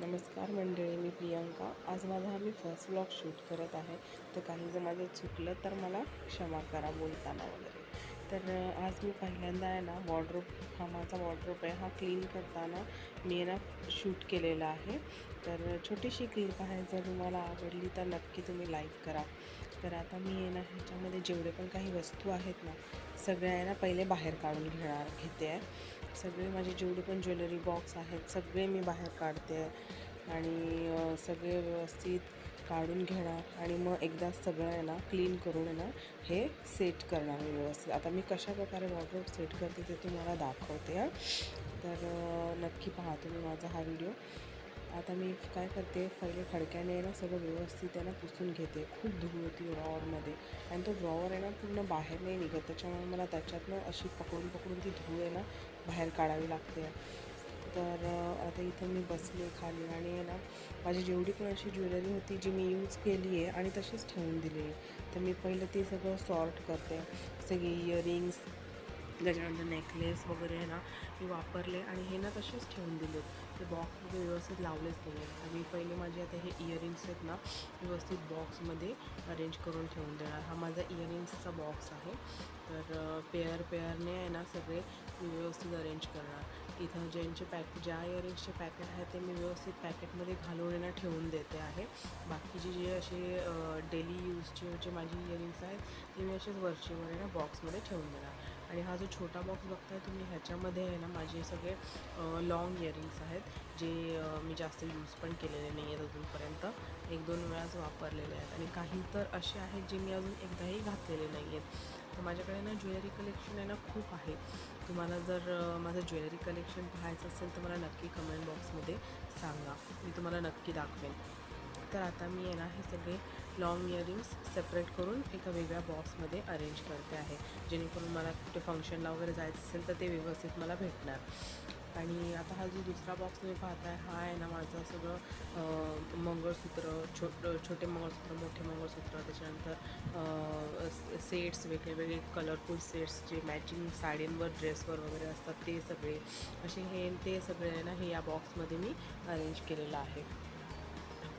नमस्कार मंडळी मी प्रियंका. आज माझा हा मी फर्स्ट ब्लॉग शूट करत आहे. तर काही जर माझं चुकलं तर मला क्षमा करा बोलताना वगैरे. तर आज मी पहिल्यांदा आहे ना वॉर्ड्रोप हा माझा वॉर्ड्रोप आहे. हा क्लीन करताना मी ना शूट केलेला आहे. तर छोटीशी क्लिप आहे. जर तुम्हाला आवडली तर नक्की तुम्ही लाईक करा. तर आता मी आहे ना ह्याच्यामध्ये जेवढे पण काही वस्तू आहेत ना सगळ्या आहे ना पहिले बाहेर काढून घेणार घेते आहे. सगळे माझे जेवढे पण ज्वेलरी बॉक्स आहेत सगळे मी बाहेर काढते आहे आणि सगळे व्यवस्थित काढून घेणार आणि मग एकदा सगळं आहे ना क्लीन करून आहे ना हे सेट करणार मी व्यवस्थित. आता मी कशा प्रकारे वॉर्ड्रोब सेट करते ते तुम्हाला दाखवते हां. तर नक्की पाहा तुम्ही माझा हा व्हिडिओ आता मी काय करते पहिले खडक्याने ना सगळं व्यवस्थित आहे ना पुसून घेते. खूप धूळ होती ड्रॉवरमध्ये. आणि तो ड्रॉवर आहे ना पूर्ण बाहेर नाही निघत. त्याच्यामुळे मला त्याच्यातनं अशी पकडून पकडून ती धूळ आहे ना बाहेर काढावी लागते. तर आता इथं मी बसले खाली आणि आहे ना माझी जेवढी पण अशी ज्वेलरी होती जी मी यूज केली आहे आणि तशीच ठेवून दिली आहे. तर मी पहिलं ते सगळं सॉर्ट करते. सगळी इयरिंग्स त्याच्यानंतर नेकलेस वगैरे आहे ना मी वापरले आणि हे ना तसेच ठेवून दिले ते बॉक्स वगैरे व्यवस्थित लावलेच नाही आहेत आणि पहिले माझे आता हे इयरिंग्स आहेत ना व्यवस्थित बॉक्समध्ये अरेंज करून ठेवून देणार. हा माझा इयरिंग्सचा बॉक्स आहे. तर पेअर पेअरने आहे ना सगळे मी व्यवस्थित अरेंज करणार. इथं ज्यांचे पॅक ज्या इयरिंग्सचे पॅकेट आहे ते मी व्यवस्थित पॅकेटमध्ये घालून आहे ना ठेवून देते आहे. बाकीचे जे असे डेली यूजचे जे माझे इयरिंग्स आहेत ते मी असेच वरचेवर आहे ना बॉक्समध्ये ठेवून देणार. आणि हा जो छोटा बॉक्स बघताय तुम्ही ह्याच्यामध्ये आहे ना माझे सगळे लॉंग इयरिंग्स आहेत जे मी जास्त यूज पण केलेले नाही आहेत अजूनपर्यंत. एक दोन वेळाच वापरलेले आहेत आणि काही तर असे आहेत जे मी अजून एकदाही घातलेले नाही आहेत तर माझ्याकडे ना ज्वेलरी कलेक्शन आहे ना खूप आहे. तुम्हाला जर माझं ज्वेलरी कलेक्शन पाहायचं असेल तर मला नक्की कमेंट बॉक्समध्ये सांगा. मी तुम्हाला नक्की दाखवेन. तर आता मी आहे ना हे सगळे लाँग इयरिंग्स सेपरेट करून एका वेगळ्या बॉक्समध्ये अरेंज करते आहे. जेणेकरून मला कुठे फंक्शनला वगैरे जायचं असेल तर ते व्यवस्थित मला भेटणार. आणि आता हा जो दुसरा बॉक्स तुम्ही पाहताय हा आहे ना माझं सगळं मंगळसूत्र छोट छोटे मंगळसूत्र मोठे मंगळसूत्र. त्याच्यानंतर सेट्स वेगळे वेगळे कलरफुल सेट्स जे मॅचिंग साडींवर ड्रेसवर वगैरे असतात ते सगळे. असे हे ते सगळे आहे ना हे या बॉक्समध्ये मी अरेंज केलेलं आहे.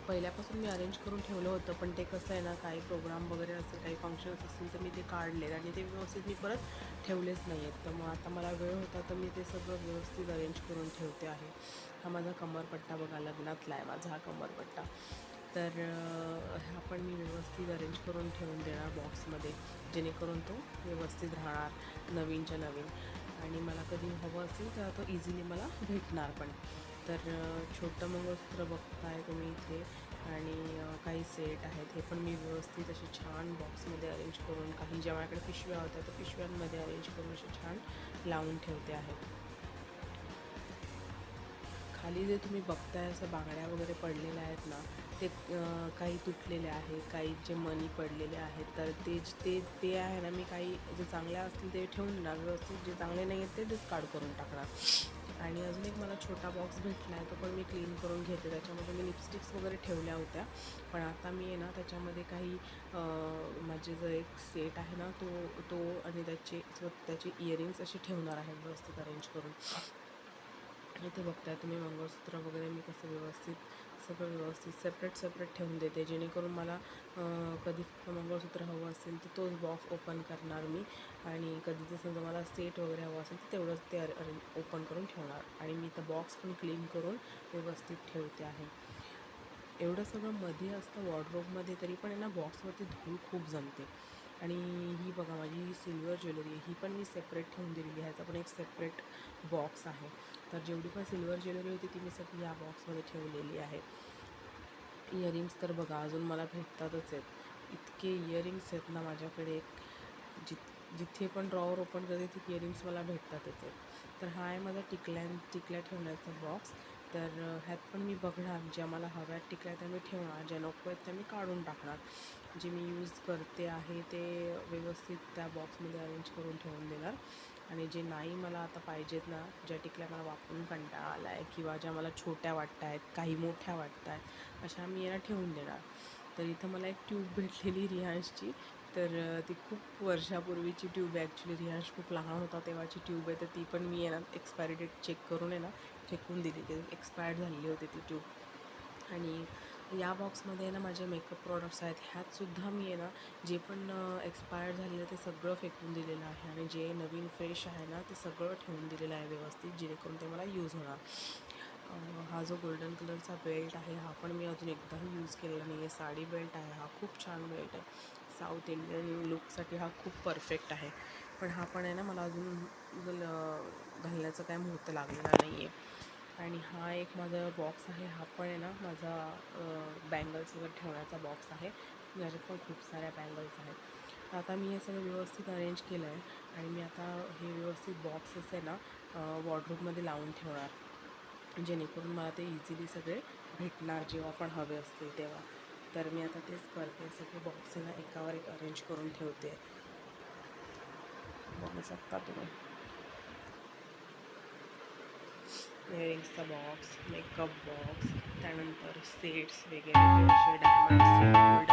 पहिल्यापासून मी अरेंज करून ठेवलं होतं पण ते कसं आहे ना काही प्रोग्राम वगैरे असेल काही फंक्शन्स असतील तर मी ते काढले आणि ते व्यवस्थित मी परत ठेवलेच नाही आहेत तर मग आता मला वेळ होता तर मी ते सगळं व्यवस्थित अरेंज करून ठेवते आहे. हा माझा कमरपट्टा बघा लग्नातला आहे माझा हा कमरपट्टा. तर हा पण मी व्यवस्थित अरेंज करून ठेवून देणार बॉक्समध्ये जेणेकरून तो व्यवस्थित राहणार नवीनच्या नवीन. आणि मला कधी हवं असेल तर तो इझिली मला भेटणार पण. तर छोटं मंगळसूत्र बघताय तुम्ही इथे आणि काही सेट आहेत. हे पण मी व्यवस्थित असे छान बॉक्समध्ये अरेंज करून काही ज्या माझ्याकडे पिशव्या होत्या तर पिशव्यांमध्ये अरेंज करून असे छान लावून ठेवते आहे. खाली जे तुम्ही बघताय असं बांगड्या वगैरे पडलेल्या आहेत ना ते काही तुटलेले आहेत काही जे मनी पडलेले आहेत तर ते ते ते आहे ना मी काही जे चांगल्या असतील ते ठेवून ना व्यवस्थित जे चांगले नाही आहेत ते डिस्कार्ड करून टाकणार. आणि अजून एक मला छोटा बॉक्स भेटला आहे तो पण मी क्लीन करून घेते. त्याच्यामध्ये मी लिपस्टिक्स वगैरे ठेवल्या होत्या. पण आता मी आहे ना त्याच्यामध्ये काही माझे जो एक सेट आहे ना तो तो आणि त्याचे त्याचे इयरिंग्स असे ठेवणार आहे व्यवस्थित अरेंज करून. इथे बघताय तुम्ही मंगळसूत्र वगैरे मी कसं व्यवस्थित सगळं व्यवस्थित सेपरेट सेपरेट ठेवून देते. जेणेकरून मला कधी मंगळसूत्र हवं असेल तर तोच बॉक्स ओपन करणार मी. आणि कधीच समजा मला सेट वगैरे हवं असेल तर तेवढंच ते ओपन करून ठेवणार. आणि मी तर बॉक्स पण क्लीन करून व्यवस्थित ठेवते आहे. एवढं सगळं मध्ये असतं वॉर्डरोबमध्ये तरी पण आहे ना बॉक्सवरती धूळ खूप जमते. आणि ही बघा माझी सिल्वर ज्वेलरी आहे. ही पण मी सेपरेट ठेवून दिलेली आहे. ह्याचा पण एक सेपरेट बॉक्स आहे. तर जेवढी पण सिल्वर ज्वेलरी होती ती मी सगळी या बॉक्समध्ये ठेवलेली आहे. इयरिंग्स तर बघा अजून मला भेटतातच आहेत. इतके इयरिंग्स आहेत ना माझ्याकडे एक जि जिथे पण ड्रॉवर ओपन करते तिथे इयरिंग्स मला भेटतातच आहेत. तर हा आहे माझा टिकल्या टिकल्या ठेवण्याचा बॉक्स तर ह्यात पण मी बघणार ज्या मला हव्यात टिकल्या त्या मी ठेवणार ज्या नको आहेत त्या मी काढून टाकणार. जे मी यूज करते आहे ते व्यवस्थित त्या बॉक्समध्ये अरेंज करून ठेवून देणार. आणि जे नाही मला आता पाहिजेत ना ज्या टिकल्या मला वापरून कंटाळा आला आहे किंवा ज्या मला छोट्या वाटत आहेत काही मोठ्या वाटत आहेत अशा मी यांना ठेवून देणार. तर इथं मला एक ट्यूब भेटलेली रिहांशची तर ती खूप वर्षापूर्वीची ट्यूब आहे. ॲक्च्युली रिहांश खूप लहान होता तेव्हाची ट्यूब आहे. तर ती पण मी आहे ना एक्सपायरी डेट चेक करून आहे ना फेकून दिली. ती एक्सपायर्ड झालेली होती ती ट्यूब. आणि या बॉक्समध्ये ना माझे मेकअप प्रॉडक्ट्स आहेत. ह्यातसुद्धा मी आहे ना जे पण एक्सपायर्ड झालेलं ते सगळं फेकून दिलेलं आहे आणि जे नवीन फ्रेश आहे ना ते सगळं ठेवून दिलेलं आहे व्यवस्थित जेणेकरून ते मला यूज होणार. हा जो गोल्डन कलरचा बेल्ट आहे हा पण मी अजून एकदाही यूज केलेला नाही आहे साडी बेल्ट आहे हा खूप छान बेल्ट आहे. साऊथ इंडियन लुकसाठी हा खूप परफेक्ट आहे. पण हा पण आहे ना मला अजून घालण्याचं काय मुहूर्त लागलेला नाही आहे आणि हा एक माझा बॉक्स आहे. हा पण आहे ना माझा बँगल्स वगैरे ठेवण्याचा बॉक्स आहे. ज्याच्यात पण खूप साऱ्या बँगल्स आहेत. तर आता मी हे सगळं व्यवस्थित अरेंज केलं आहे आणि मी आता हे व्यवस्थित बॉक्सेस आहे ना वॉर्डरूममध्ये लावून ठेवणार. जेणेकरून मला ते इझिली सगळे भेटणार जेव्हा पण हवे असतील तेव्हा. तर मी आता तेच करते. सगळे बॉक्स आहे ना एकावर एक अरेंज करून ठेवते. बघू शकता तुम्ही. इयरिंग्सचा बॉक्स मेकअप बॉक्स त्यानंतर सेट्स वगैरे असे डायमंड्स